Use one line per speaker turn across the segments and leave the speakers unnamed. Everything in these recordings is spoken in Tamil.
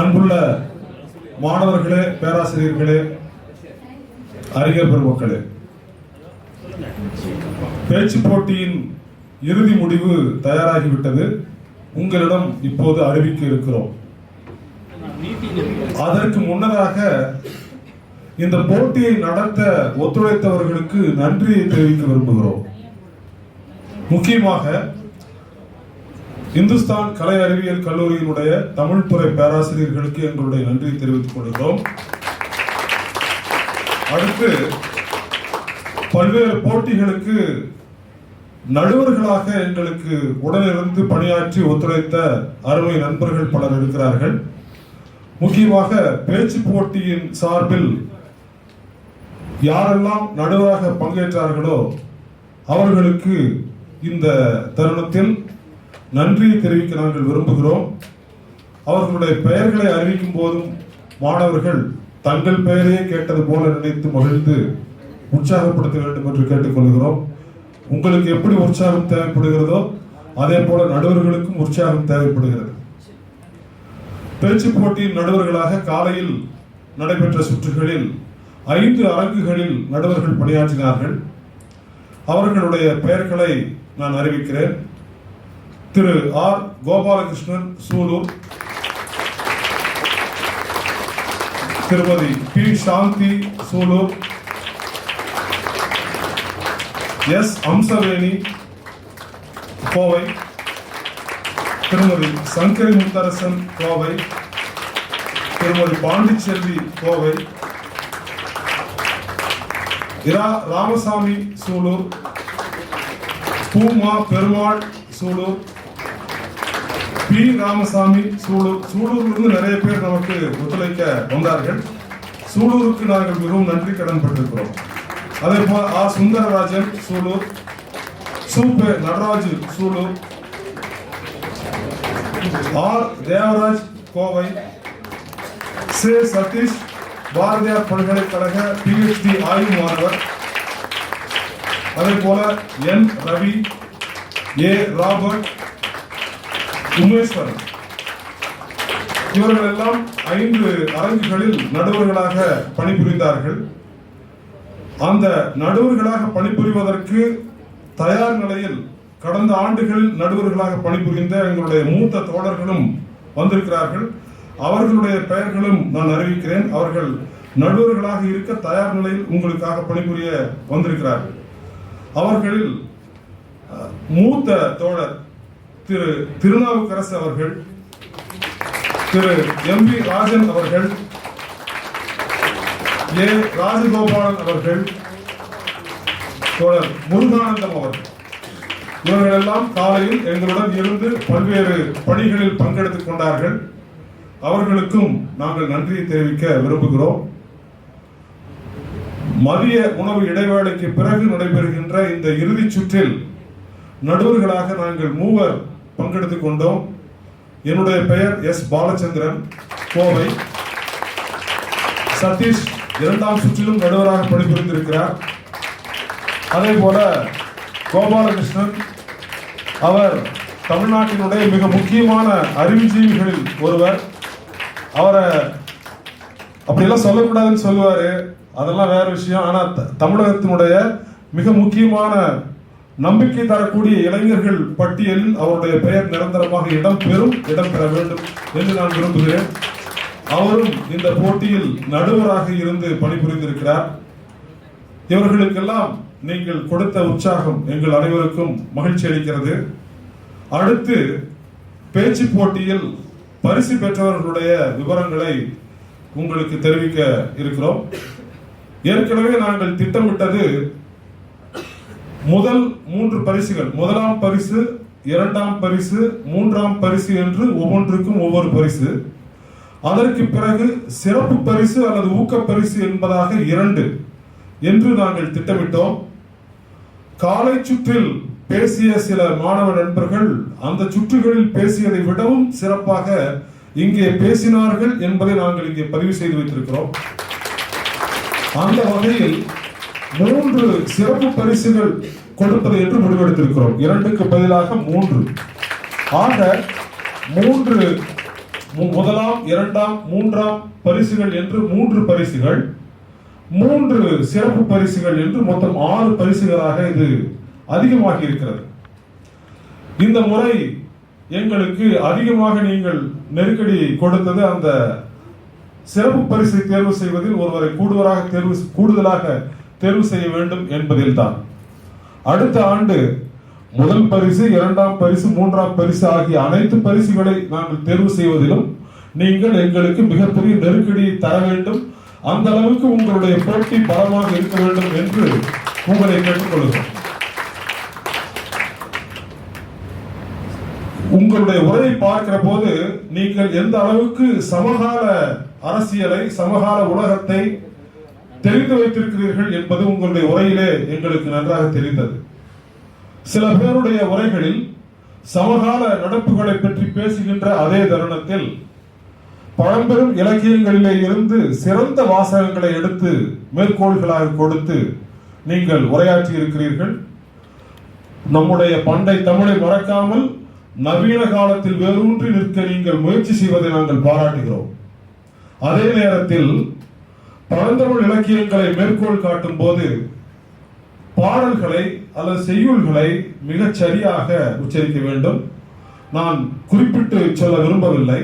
அன்புள்ள மாணவர்களே பேராசிரியர்களே அறிஞர் பெருமக்களே. பேச்சு போட்டியின் இறுதி முடிவு தயாராகிவிட்டது. உங்களிடம் இப்போது அறிவிக்க இருக்கிறோம். அதற்கு முன்னதாக இந்த போட்டியை நடத்த ஒத்துழைத்தவர்களுக்கு நன்றியை தெரிவிக்க விரும்புகிறோம். முக்கியமாக இந்துஸ்தான் கலை அறிவியல் கல்லூரியினுடைய தமிழ் துறை பேராசிரியர்களுக்கு எங்களுடைய நன்றியை தெரிவித்துக் கொள்கிறோம். அடுத்து பல்வேறு போட்டிகளுக்கு நடுவர்களாக எங்களுக்கு உடனிருந்து பணியாற்றி ஒத்துழைத்த அருமை நண்பர்கள் பலர் இருக்கிறார்கள். முக்கியமாக பேச்சு போட்டியின் சார்பில் யாரெல்லாம் நடுவராக பங்கேற்றார்களோ அவர்களுக்கு இந்த தருணத்தில் நன்றியை தெரிவிக்க நாங்கள் விரும்புகிறோம். அவர்களுடைய பெயர்களை அறிவிக்கும் போதும் மாணவர்கள் தங்கள் பெயரையே கேட்டது போல நினைத்து மகிழ்ந்து உற்சாகப்படுத்த வேண்டும் என்று கேட்டுக்கொள்கிறோம். உங்களுக்கு எப்படி உற்சாகம் தேவைப்படுகிறதோ அதே போல நடுவர்களுக்கும் உற்சாகம் தேவைப்படுகிறது. பேச்சு போட்டியின் நடுவர்களாக காலையில் நடைபெற்ற சுற்றுகளில் ஐந்து அரங்குகளில் நடுவர்கள் பணியாற்றினார்கள். அவர்களுடைய பெயர்களை நான் அறிவிக்கிறேன். Thiru R Gopalakrishnan Sulur. Thirumathi P. Shanthi Sulur. S. Amsaveni Kovai. Thirumathi Sankari Mutharasan Kovai. Thirumathi Pandiselvi Kovai. Ira Ramasamy Sulur. Pooma Perumal Sulur. P. Ramasamy Sulur சூலூரிலிருந்து நிறைய பேர் நமக்கு ஒத்துழைக்க வந்தார்கள். சூலூருக்கு நாங்கள் மிகவும் நன்றி கடன் பட்டிருக்கிறோம். அதே போல் ஆ. சுந்தரராஜன் சூலூர் சூப்பே நடராஜு சூலூர் ஆர். தேவராஜ் கோவை சே. சதீஷ் பாரதியார் பல்கலைக்கழக பிஹெச்டி ஆய்வு மாணவர் அதே போல என். ரவி ஏ. ராபர்ட் உமேஸ்வரன் இவர்கள் எல்லாம் ஐந்து அரங்குகளில் நடுவர்களாக பணிபுரிந்தார்கள். அந்த நடுவர்களாக பணிபுரிவதற்கு தயார் நிலையில் கடந்த ஆண்டுகளில் நடுவர்களாக பணிபுரிந்த எங்களுடைய மூத்த தோழர்களும் வந்திருக்கிறார்கள். அவர்களுடைய பெயர்களும் நான் அறிவிக்கிறேன். அவர்கள் நடுவர்களாக இருக்க தயார் நிலையில் உங்களுக்காக பணிபுரிய வந்திருக்கிறார்கள். அவர்களில் மூத்த தோழர் திரு திருநாவுக்கரசு அவர்கள் திரு எம் வி ராஜன் அவர்கள் ஏ ராஜகோபாலன் அவர்கள் தோழர் முருகானந்தம் அவர்கள். இவர்கள் எல்லாம் காலையில் எங்களுடன் இருந்து பல்வேறு பணிகளில் பங்கெடுத்துக் கொண்டார்கள். அவர்களுக்கும் நாங்கள் நன்றியை தெரிவிக்க விரும்புகிறோம். மதிய உணவு இடைவேளைக்கு பிறகு நடைபெறுகின்ற இந்த இறுதிச் சுற்றில் நடுவர்களாக நாங்கள் மூவர் பங்கெடுத்துக் கொண்டோம். என்னுடைய பெயர் எஸ். பாலச்சந்திரன். கோவை. சதீஷ் இரண்டாம் சுற்றிலும் நடுவராக பணிபுரிந்திருக்கிறார். அதே போல கோபாலகிருஷ்ணன் அவர் தமிழ்நாட்டினுடைய மிக முக்கியமான அறிவுஜீவிகளில் ஒருவர். அவரை அப்படியெல்லாம் சொல்லக்கூடாதுன்னு சொல்லுவாரு. அதெல்லாம் வேற விஷயம். ஆனா த- தமிழகத்தினுடைய மிக முக்கியமான நம்பிக்கை தரக்கூடிய இளைஞர்கள் பட்டியலில் அவருடைய பெயர் நிரந்தரமாக இடம் பெறும் இடம் பெற வேண்டும் என்று நான் விரும்புகிறேன். அவரும் இந்த போட்டியில் நடுவராக இருந்து பணிபுரிந்திருக்கிறார். இவர்களுக்கெல்லாம் நீங்கள் கொடுத்த உற்சாகம் எங்கள் அனைவருக்கும் மகிழ்ச்சி அளிக்கிறது. அடுத்து பேச்சு போட்டியில் பரிசு பெற்றவர்களுடைய விவரங்களை உங்களுக்கு தெரிவிக்க இருக்கிறோம். ஏற்கனவே நாங்கள் திட்டமிட்டது முதல் மூன்று பரிசுகள். முதலாம் பரிசு இரண்டாம் பரிசு மூன்றாம் பரிசு என்று ஒவ்வொன்றுக்கும் ஒவ்வொரு பரிசு. அதற்கு பிறகு சிறப்பு பரிசு அல்லது ஊக்க பரிசு என்பதாக இரண்டு என்று நாங்கள் திட்டமிட்டோம். காலை சுற்றில் பேசிய சில மாணவ நண்பர்கள் அந்த சுற்றுகளில் பேசியதை விடவும் சிறப்பாக இங்கே பேசினார்கள் என்பதை நாங்கள் இங்கே பதிவு செய்து வைத்திருக்கிறோம். அந்த வகையில் மூன்று சிறப்பு பரிசுகள் கொடுப்பது என்று முடிவெடுத்திருக்கிறோம். இரண்டுக்கு பதிலாக மூன்று. ஆக மூன்று மு- முதலாம் இரண்டாம் மூன்றாம் பரிசுகள் என்று மூன்று பரிசுகள். மூன்று சிறப்பு பரிசுகள் என்று மொத்தம் ஆறு பரிசுகளாக இது அதிகமாகி இருக்கிறது. இந்த முறை எங்களுக்கு அதிகமாக நீங்கள் நெருக்கடி கொடுத்தது அந்த சிறப்பு பரிசை தேர்வு செய்வதில் ஒருவரை கூடுதலாக தேர்வு கூடுதலாக தேர்வு செய்ய வேண்டும் என்பதில் தான் அடுத்த ஆண்டு முதல் பரிசு இரண்டாம் பரிசு மூன்றாம் பரிசு ஆகிய அனைத்து பரிசுகளை நாங்கள் தேர்வு செய்வதிலும் நீங்கள் எங்களுக்கு மிகப்பெரிய நெருக்கடியை தர வேண்டும். அந்த அளவுக்கு உங்களுடைய போட்டி பலமாக இருக்க வேண்டும் என்று உங்களை கேட்டுக்கொள்கிறோம். உங்களுடைய உரையை பார்க்கிற போது நீங்கள் எந்த அளவுக்கு சமகால அரசியலை சமகால உலகத்தை தெரிந்து வைத்திருக்கிறீர்கள் என்பது உங்களுடைய உரையிலே எங்களுக்கு நன்றாக தெரிந்தது. சில பேருடைய உரைகளில் சமகால நடப்புகளை பற்றி பேசுகின்ற அதே தருணத்தில் பழம்பெரும் இலக்கியங்களிலே இருந்து சிறந்த வாசகங்களை எடுத்து மேற்கோள்களாக கொடுத்து நீங்கள் உரையாற்றி இருக்கிறீர்கள் நம்முடைய பண்டை தமிழை மறக்காமல் நவீன காலத்தில் வேரூன்றி நிற்க நீங்கள் முயற்சி செய்வதை நாங்கள் பாராட்டுகிறோம். அதே நேரத்தில் பழந்தமிழ் இலக்கியங்களை மேற்கோள் காட்டும் போது பாடல்களை அல்லது செய்யுள்களை மிகச் சரியாக உச்சரிக்க வேண்டும். நான் குறிப்பிட்டு சொல்ல விரும்பவில்லை.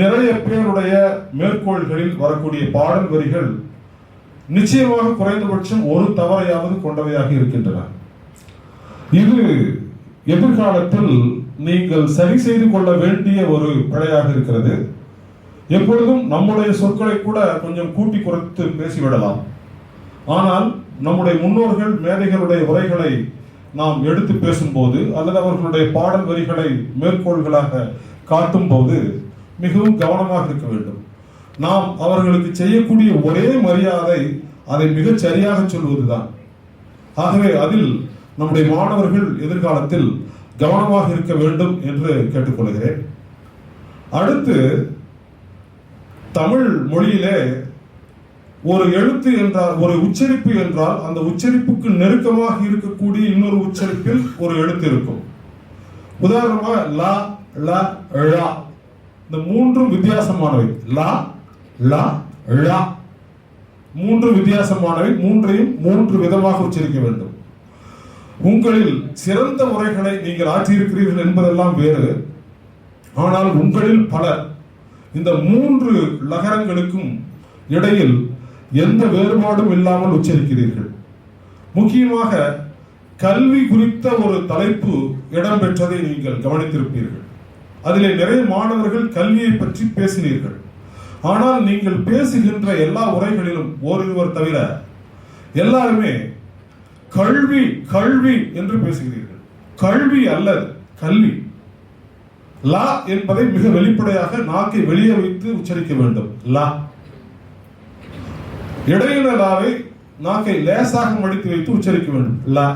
நிறைய பேருடைய மேற்கோள்களில் வரக்கூடிய பாடல் வரிகள் நிச்சயமாக குறைந்தபட்சம் ஒரு தவறையாவது கொண்டவையாக இருக்கின்றன. இது எதிர்காலத்தில் நீங்கள் சரி செய்து கொள்ள வேண்டிய ஒரு பிழையாக இருக்கிறது. எப்பொழுதும் நம்முடைய சொற்களை கூட கொஞ்சம் கூட்டி குறைத்து பேசிவிடலாம். ஆனால் நம்முடைய முன்னோர்கள் மேதைகளுடைய உரைகளை நாம் எடுத்து பேசும்போது அல்லது அவர்களுடைய பாடல் வரிகளை மேற்கோள்களாக காட்டும் போது மிகவும் கவனமாக இருக்க வேண்டும். நாம் அவர்களுக்கு செய்யக்கூடிய ஒரே மரியாதை அதை மிகச் சரியாக சொல்வதுதான். ஆகவே அதில் நம்முடைய மாணவர்கள் எதிர்காலத்தில் கவனமாக இருக்க வேண்டும் என்று கேட்டுக்கொள்கிறேன். அடுத்து தமிழ் மொழியிலே ஒரு எழுத்து என்றால் ஒரு உச்சரிப்பு என்றால் அந்த உச்சரிப்புக்கு நெருக்கமாக இருக்கக்கூடிய இன்னொரு உச்சரிப்பில் ஒரு எழுத்து இருக்கும். உதாரணமா லா ல ழா. இந்த மூன்றும் வித்தியாசமானவை. லா லா ழா. மூன்று வித்தியாசமானவை மூன்றையும் மூன்று விதமாக உச்சரிக்க வேண்டும். உங்களில் சிறந்த முறைகளை நீங்கள் ஆற்றியிருக்கிறீர்கள் என்பதெல்லாம் வேறு. ஆனால் உங்களில் பலர் இந்த மூன்று லகரங்களுக்கும் இடையில் எந்த வேறுபாடும் இல்லாமல் உச்சரிக்கிறீர்கள். முக்கியமாக கல்வி குறித்த ஒரு தலைப்பு இடம்பெற்றதை நீங்கள் கவனித்திருப்பீர்கள். அதிலே நிறைய மாணவர்கள் கல்வியை பற்றி பேசினீர்கள். ஆனால் நீங்கள் பேசுகின்ற எல்லா உரைகளிலும் ஓரிருவர் தவிர எல்லாருமே கல்வி கல்வி என்று பேசுகிறீர்கள். கல்வி அல்லது கல்வி. லா என்பதை மிக வெளிப்படையாக நாக்கை வெளியே வைத்து உச்சரிக்க வேண்டும். லா. இடையில லாவை நாக்கை லேசாக மடித்து வைத்து உச்சரிக்க வேண்டும். லா.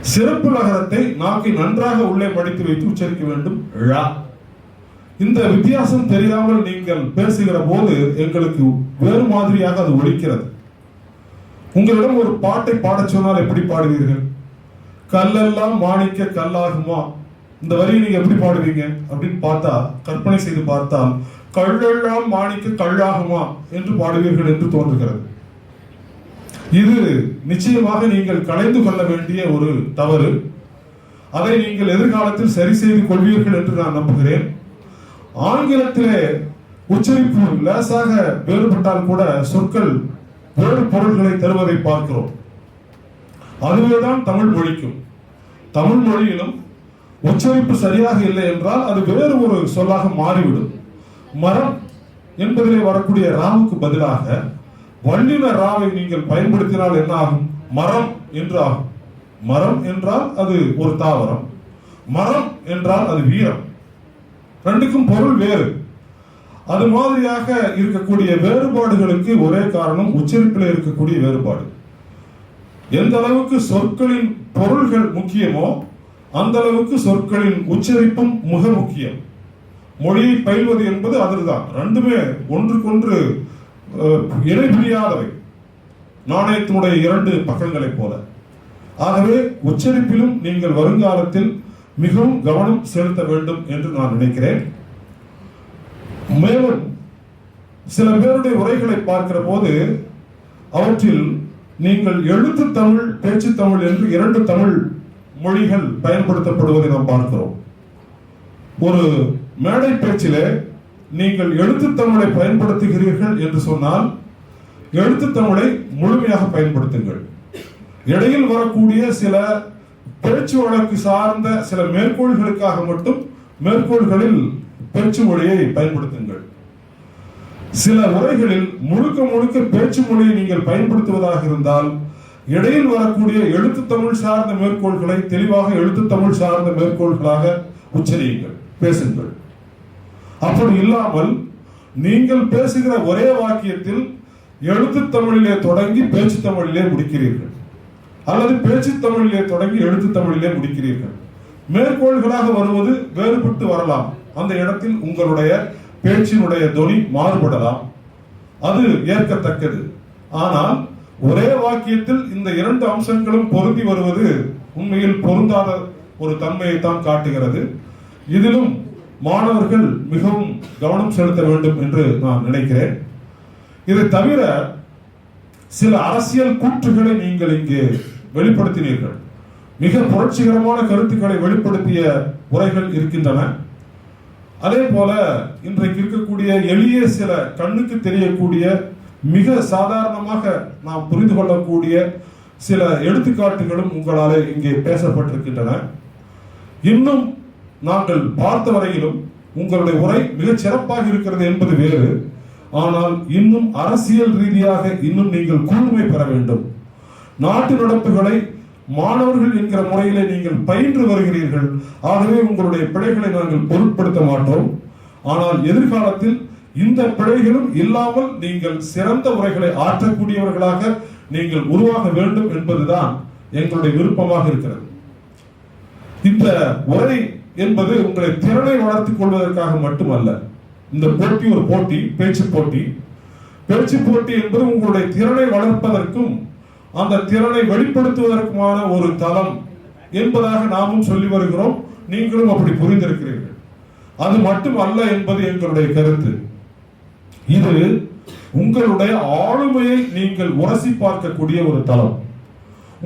சிறப்பு நகரத்தை நாக்கை நன்றாக உள்ளே மடித்து வைத்து உச்சரிக்க வேண்டும். ழா. இந்த வித்தியாசம் தெரியாமல் நீங்கள் பேசுகிற போது எங்களுக்கு வேறு மாதிரியாக அது ஒழிக்கிறது உங்களிடம் ஒரு பாட்டை பாடச் சொன்னால் எப்படி பாடுவீர்கள்? கல்லெல்லாம் மாணிக்க கல்லாகுமா? இந்த வரியை நீங்க எப்படி பாடுவீங்க? அப்படின்னு பார்த்தா கற்பனை செய்து பார்த்தால் கள்ளெல்லாம் மாணிக்க கல்லாகுமா என்று பாடுவீர்கள் என்று தோன்றுகிறது. இது நிச்சயமாக நீங்கள் கலைந்து கொள்ள வேண்டிய ஒரு தவறு. அதை நீங்கள் எதிர்காலத்தில் சரி செய்து கொள்வீர்கள் என்று நான் நம்புகிறேன். ஆங்கிலத்திலே உச்சரிப்பு லேசாக வேறுபட்டால் கூட சொற்கள் வேறு பொருள்களை தருவதை பார்க்கிறோம். அதுவேதான் தமிழ் மொழிக்கும். தமிழ் மொழியிலும் உச்சரிப்பு சரியாக இல்லை என்றால் அது வேறு ஒரு சொல்லாக மாறிவிடும். மரம் என்பதிலே வரக்கூடிய ராவுக்கு பதிலாக வல்லின ராவை நீங்கள் பயன்படுத்தினால் என்ன ஆகும் மரம் என்று ஆகும். மரம் என்றால் அது ஒரு தாவரம். மரம் என்றால் அது வீரம். ரெண்டுக்கும் பொருள் வேறு. அது மாதிரியாக இருக்கக்கூடிய வேறுபாடுகளுக்கு ஒரே காரணம் உச்சரிப்பில் இருக்கக்கூடிய வேறுபாடு. எந்த அளவுக்கு சொற்களின் பொருள்கள் முக்கியமோ அந்த அளவுக்கு சொற்களின் உச்சரிப்பும் மிக முக்கியம். மொழியை பயில்வது என்பது அதுதான் ரெண்டுமே ஒன்றுக்கொன்று இணைபிரியாதவை. நாணயத்தினுடைய இரண்டு பக்கங்களைப் போல. ஆகவே உச்சரிப்பிலும் நீங்கள் வருங்காலத்தில் மிகவும் கவனம் செலுத்த வேண்டும் என்று நான் நினைக்கிறேன். மேலும் சில பேருடைய உரைகளை பார்க்கிற போது அவற்றில் நீங்கள் எழுத்து தமிழ் பேச்சு தமிழ் என்று இரண்டு தமிழ் மொழிகள் பயன்படுத்தப்படுவதை நாம் பார்க்கிறோம். ஒரு மேடை பேச்சிலே நீங்கள் எழுத்து தமிழை பயன்படுத்துகிறீர்கள் என்று சொன்னால் எழுத்து தமிழை முழுமையாக பயன்படுத்துங்கள். இடையில் வரக்கூடிய சில பேச்சு வழக்கு சார்ந்த சில மேற்கோள்களுக்காக மட்டும் மேற்கோள்களில் பேச்சு மொழியை பயன்படுத்துங்கள். சில உரைகளில் முழுக்க முழுக்க பேச்சு மொழியை நீங்கள் பயன்படுத்துவதாக இருந்தால் இடையில் வரக்கூடிய எழுத்து தமிழ் சார்ந்த மேற்கோள்களை தெளிவாக எழுத்து தமிழ் சார்ந்த மேற்கோள்களாக உச்சரியுங்கள் பேசுங்கள். அப்படி இல்லாமல் நீங்கள் பேசுகிற ஒரே வாக்கியத்தில் எழுத்து தமிழிலே தொடங்கி பேச்சு தமிழிலே முடிக்கிறீர்கள். அல்லது பேச்சு தமிழிலே தொடங்கி எழுத்து தமிழிலே முடிக்கிறீர்கள். மேற்கோள்களாக வருவது வேறுபட்டு வரலாம். அந்த இடத்தில் உங்களுடைய பேச்சினுடைய தொனி மாறுபடலாம். அது ஏற்கத்தக்கது. ஆனால் ஒரே வாக்கியத்தில் இந்த இரண்டு அம்சங்களும் பொருந்தி வருவது உண்மையில் பொருந்தாத ஒரு தன்மையை தான் காட்டுகிறது. இதிலும் மாணவர்கள் மிகவும் கவனம் செலுத்த வேண்டும் என்று நான் நினைக்கிறேன். இதை தவிர சில அரசியல் கூற்றுகளை நீங்கள் இங்கே வெளிப்படுத்தினீர்கள். மிக புரட்சிகரமான கருத்துக்களை வெளிப்படுத்திய உரைகள் இருக்கின்றன. அதே போல இன்றைக்கு இருக்கக்கூடிய எளிய சில கண்ணுக்கு தெரியக்கூடிய மிக சாதாரணமாக நாம் புரிந்து கொள்ளக்கூடிய சில எடுத்துக்காட்டுகளும் உங்களால் இங்கே பேசப்பட்டிருக்கின்றன. இன்னும் நாங்கள் பார்த்த வரையிலும் உங்களுடைய உரை மிகச் சிறப்பாக இருக்கிறது என்பது வேறு. ஆனால் இன்னும் அரசியல் ரீதியாக இன்னும் நீங்கள் கூர்மை பெற வேண்டும். நாட்டு நடப்புகளை மாணவர்கள் என்கிற முறையிலே நீங்கள் பயின்று வருகிறீர்கள். ஆகவே உங்களுடைய பிழைகளை நாங்கள் பொருட்படுத்த மாட்டோம். ஆனால் எதிர்காலத்தில் இந்த பிழைகளும் இல்லாமல் நீங்கள் சிறந்த உரைகளை ஆற்றக்கூடியவர்களாக நீங்கள் உருவாக வேண்டும் என்பதுதான் எங்களுடைய விருப்பமாக இருக்கிறது. இந்த உரை என்பது உங்களை திறனை வளர்த்துக் கொள்வதற்காக மட்டுமல்ல இந்த போட்டி ஒரு போட்டி பேச்சு போட்டி. பேச்சு போட்டி என்பது உங்களுடைய திறனை வளர்ப்பதற்கும் அந்த திறனை வெளிப்படுத்துவதற்குமான ஒரு தளம் என்பதாக நாமும் சொல்லி வருகிறோம். நீங்களும் அப்படி புரிந்திருக்கிறீர்கள். அது மட்டும் அல்ல என்பது எங்களுடைய கருத்து. இது உங்களுடைய ஆளுமையை நீங்கள் உரசி பார்க்கக்கூடிய ஒரு தளம்.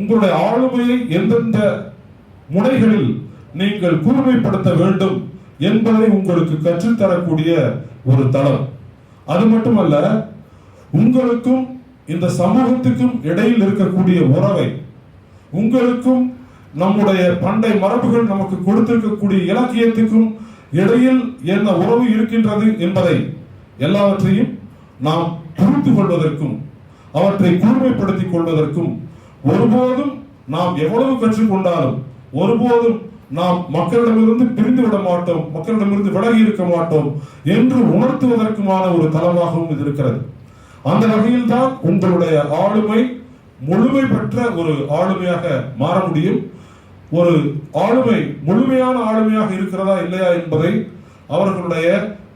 உங்களுடைய ஆளுமையை எந்தெந்த முனைகளில் நீங்கள் கூர்மைப்படுத்த வேண்டும் என்பதை உங்களுக்கு கற்றுத்தரக்கூடிய ஒரு தளம். அது மட்டுமல்ல உங்களுக்கும் இந்த சமூகத்துக்கும் இடையில் இருக்கக்கூடிய உறவை உங்களுக்கும் நம்முடைய பண்டை மரபுகள் நமக்கு கொடுத்திருக்கக்கூடிய இலக்கியத்துக்கும் இடையில் என்ன உறவு இருக்கின்றது என்பதை எல்லாவற்றையும் நாம் புரிந்து கொள்வதற்கும் அவற்றை கூர்மைப்படுத்திக் கொள்வதற்கும் ஒருபோதும் நாம் எவ்வளவு கற்றுக்கொண்டாலும் ஒருபோதும் நாம் மக்களிடமிருந்து பிரிந்து விட மாட்டோம் மக்களிடமிருந்து விலகி இருக்க மாட்டோம் என்று உணர்த்துவதற்குமான ஒரு தளமாகவும் இது இருக்கிறது. அந்த வகையில் தான் உங்களுடைய ஆளுமை முழுமை பெற்ற ஒரு ஆளுமையாக மாற முடியும். ஒரு ஆளுமை முழுமையான ஆளுமையாக இருக்கிறதா இல்லையா என்பதை அவர்களுடைய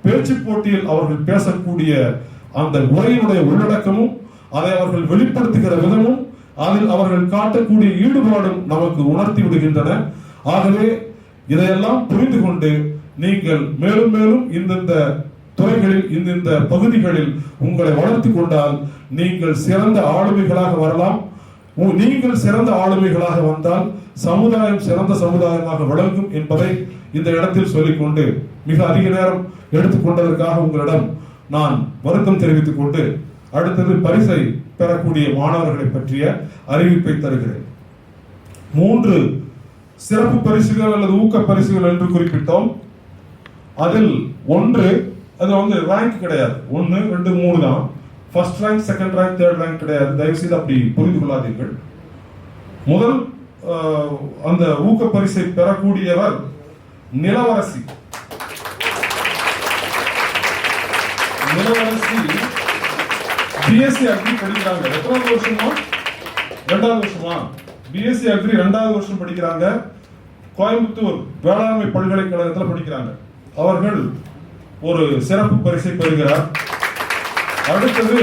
பேச்சு போட்டியில் அவர்கள் பேசக்கூடிய அந்த உரையினுடைய உள்ளடக்கமும் அதை அவர்கள் வெளிப்படுத்துகிற விதமும் அதில் அவர்கள் காட்டக்கூடிய ஈடுபாடும் நமக்கு உணர்த்தி விடுகின்றன. ஆகவே இதையெல்லாம் புரிந்து கொண்டு நீங்கள் மேலும் மேலும் இந்தந்த துறைகளில் இந்தந்த பகுதிகளில் உங்களை வளர்த்து கொண்டால் நீங்கள் சிறந்த ஆளுமைகளாக வரலாம். நீங்கள் சிறந்த ஆளுமைகளாக வந்தால் சமுதாயம் சிறந்த சமுதாயமாக விளங்கும் என்பதை இந்த இடத்தில் சொல்லிக்கொண்டு மிக அதிக நேரம் எடுத்துக்கொண்டதற்காக உங்களிடம் நான் வருத்தம் தெரிவித்துக் கொண்டு அடுத்தது பரிசை பெறக்கூடிய மாணவர்களை பற்றிய அறிவிப்பை தருகிறேன். மூன்று சிறப்பு பரிசுகள் அல்லது ஊக்க பரிசுகள் என்று குறிப்பிட்டோம். அதில் ஒன்று அது வந்து ரேங்க் கிடையாது. ஒன்று ரெண்டு மூணு தான். First rank second rank third rank கிடையாது. தயவுசெய்து அப்படி புரிந்து கொள்ளாதீர்கள். முதல் அந்த ஊக்க பரிசை பெறக்கூடியவர் நிலவரசி. நிலவரசி. பிஎஸ்சி அக்ரி படிக்கிறாங்க. எத்தனாவது வருஷமா? ரெண்டாவது வருஷமா? பிஎஸ்சி அக்ரி ரெண்டாவது வருஷம் படிக்கிறாங்க. கோயம்புத்தூர் வேளாண்மை பல்கலைக்கழகத்தில் படிக்கிறாங்க. அவர்கள் ஒரு சிறப்பு பரிசை பெறுகிறார். அடுத்தது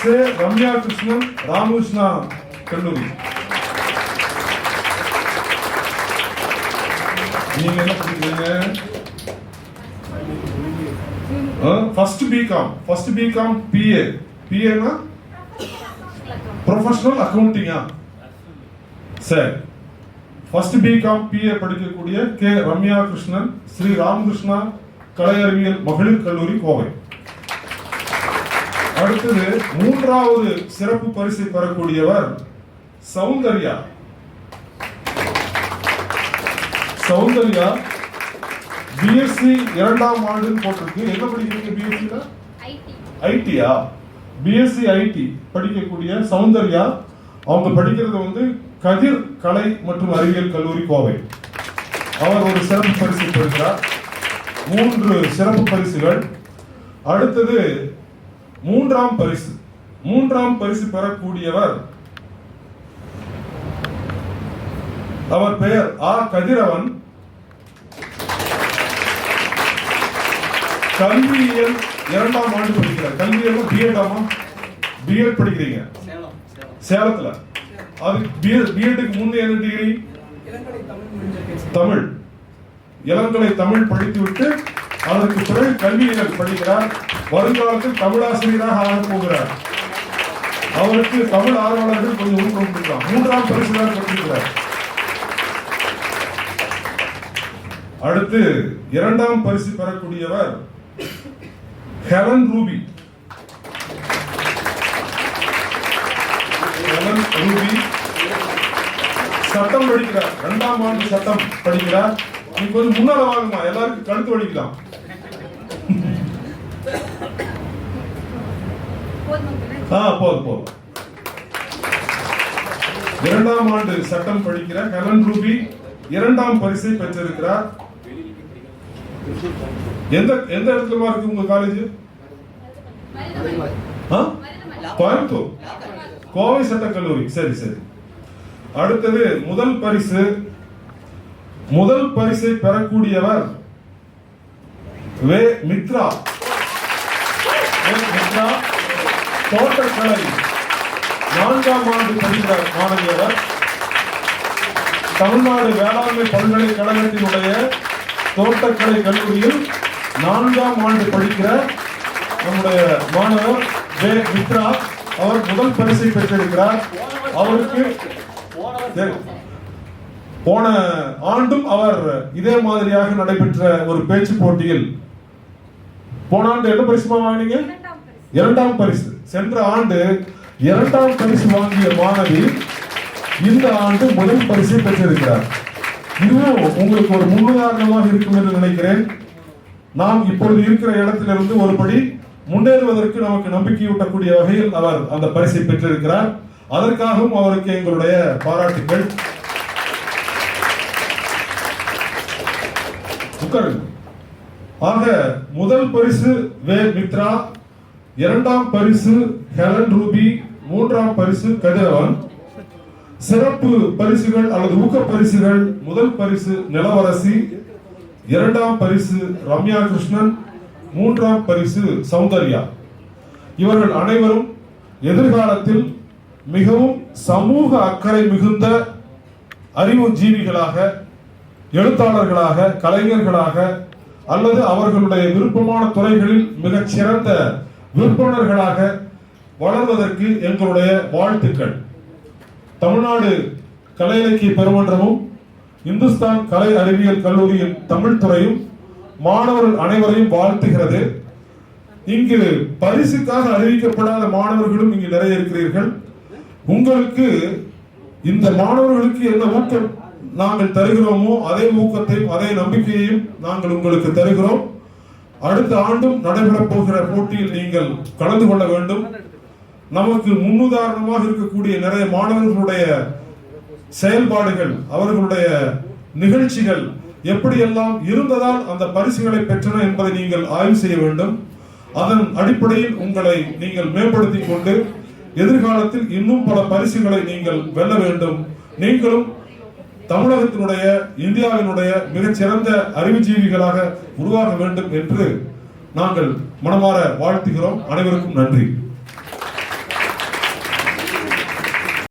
சே ரம்யா கிருஷ்ணன் ராமகிருஷ்ணா கல்லூரி. நீங்க என்ன படிக்கிறீங்க? First BCom first BCom BA பிஏனா professional அக்கவுண்டிங்கா சரி. ஃபர்ஸ்ட் பிகாம் பிஏ படிக்கக்கூடிய கே. ரம்யா கிருஷ்ணன் ஸ்ரீ ராமகிருஷ்ணா கலை அறிவியல் மகளிர் கல்லூரி கோவை. அடுத்தது மூன்றாவது சிறப்பு பரிசை பெறக்கூடியவர் சௌந்தர்யா. சௌந்தர்யா பிஎஸ்சி இரண்டாம் ஆண்டுன்னு போட்டிருக்கு. என்ன படிக்கிறீங்க பிஎஸ்சில
ஐடி
ஐடியா பிஎஸ்சி ஐடி படிக்கக்கூடிய சௌந்தர்யா அவங்க படிக்கிறது வந்து கதிர் கலை மற்றும் அறிவியல் கல்லூரி கோவை. அவர் ஒரு சிறப்பு பரிசு பெறுகிறார். மூன்று சிறப்பு பரிசுகள். அடுத்தது மூன்றாம் பரிசு. மூன்றாம் பரிசு பெறக்கூடியவர் அவர் பெயர் ஆ. கதிரவன். கல்வியியல் இரண்டாம் ஆண்டு படிக்கிறார். கல்வியியல் பிஎட் ஆமா பிஎட் படிக்கிறீங்க? சேலத்துல? அது பிஎட்டுக்கு முன்னே என்ன டிகிரி
தமிழ்.
இளங்கலை தமிழ் படித்துவிட்டு அதற்கு பிறகு கல்வியியல் படிக்கிறார். வருங்காலத்தில் தமிழாசிரியராக ஆகப் போகிறார். அவருக்கு தமிழ் ஆர்வலர்கள் கொஞ்சம் ஊக்கம் கொடுக்கலாம் மூன்றாம் பரிசுதான் பெற்றிருக்கிறார் அடுத்து இரண்டாம் பரிசு பெறக்கூடியவர் ஹெவன் ரூபி. Heaven Ruby. சட்டம் படிக்கிறார் இரண்டாம் ஆண்டு சட்டம் படிக்கிறார். நீ கொஞ்சம் முன்னால வாங்கம்மா எல்லாருக்கும் கழுத்து வலிக்கலாம் ஆ போதும் போதும். இரண்டாம் ஆண்டு சட்டம் படிக்கிற ஹெலன் ரூபி இரண்டாம் பரிசை பெற்றிருக்கிறார். எந்த எந்த இடத்துல இருக்கு உங்க காலேஜ் கோயம்புத்தூர். கோவை சட்டக்கல்லூரி சரி சரி. அடுத்தது முதல் பரிசு. முதல் பரிசை பெறக்கூடியவர் வே. மித்ரா வே மித்ரா தோட்டக்கலை நான்காம் ஆண்டு படிக்கிற மாணவியவர். தமிழ்நாடு வேளாண்மை பல்கலைக்கழகத்தினுடைய தோட்டக்கலை கல்லூரியில் நான்காம் ஆண்டு படிக்கிற நம்முடைய மாணவர் வே. மித்ரா அவர் முதல் பரிசை பெற்றிருக்கிறார். அவருக்கு போன ஆண்டும் அவர் இதே மாதிரியாக நடைபெற்ற ஒரு பேச்சு போட்டியில் போன ஆண்டு என்ன பரிசுமா வாங்கினீங்க? இரண்டாம் பரிசு. சென்ற ஆண்டு இரண்டாம் பரிசு வாங்கிய மாணவி இந்த ஆண்டு முதல் பரிசை பெற்றிருக்கிறார். இதுவும் உங்களுக்கு ஒரு முன்னுதாரணமாக இருக்கும் என்று நினைக்கிறேன். நாம் இப்பொழுது இருக்கிற இடத்திலிருந்து ஒருபடி முன்னேறுவதற்கு நமக்கு நம்பிக்கையூட்டக்கூடிய வகையில் அவர் அந்த பரிசை பெற்றிருக்கிறார். அதற்காகவும் அவருக்கு எங்களுடைய பாராட்டுகள் உட்காருங்க. ஆக முதல் பரிசு வே மித்ரா. இரண்டாம் பரிசு ஹெலன் ரூபி மூன்றாம் பரிசு கதிரவன். சிறப்பு பரிசுகள் அல்லது ஊக்க பரிசுகள் முதல் பரிசு நிலவரசி இரண்டாம் பரிசு ரம்யா கிருஷ்ணன் மூன்றாம் பரிசு சௌந்தர்யா. இவர்கள் அனைவரும் எதிர்காலத்தில் மிகவும் சமூக அக்கறை மிகுந்த அறிவு ஜீவிகளாக எழுத்தாளர்களாக கலைஞர்களாக அல்லது அவர்களுடைய விருப்பமான துறைகளில் மிகச் சிறந்த விற்பனர்களாக வளர்வதற்கு எங்களுடைய வாழ்த்துக்கள். தமிழ்நாடு கலை இலக்கிய பெருமன்றமும் இந்துஸ்தான் கலை அறிவியல் கல்லூரியின் தமிழ் துறையும் மாணவர்கள் அனைவரையும் வாழ்த்துகிறது. இங்கு பரிசுக்காக அறிவிக்கப்படாத மாணவர்களும் இங்கு நிறைய இருக்கிறீர்கள். உங்களுக்கு இந்த மாணவர்களுக்கு என்ன ஊக்கம் நாங்கள் தருகிறோமோ அதே ஊக்கத்தையும் அதே நம்பிக்கையையும் நாங்கள் உங்களுக்கு தருகிறோம். அடுத்த ஆண்டும் நடைபெறப் போகிற போட்டியில் நீங்கள் கலந்து கொள்ள வேண்டும். நமக்கு முன்னுதாரணமாக இருக்கக்கூடிய நிறைய மாணவர்களுடைய செயல்பாடுகள் அவர்களுடைய நிகழ்ச்சிகள் எப்படியெல்லாம் இருந்ததால் அந்த பரிசுகளை பெற்றன என்பதை நீங்கள் ஆய்வு செய்ய வேண்டும். அதன் அடிப்படையில் உங்களை நீங்கள் மேம்படுத்திக் கொண்டு எதிர்காலத்தில் இன்னும் பல பரிசுகளை நீங்கள் வெல்ல வேண்டும். நீங்களும் தமிழகத்தினுடைய இந்தியாவினுடைய மிகச்சிறந்த அறிவுஜீவிகளாக உருவாக வேண்டும் என்று நாங்கள் மனமாற வாழ்த்துகிறோம். அனைவருக்கும் நன்றி.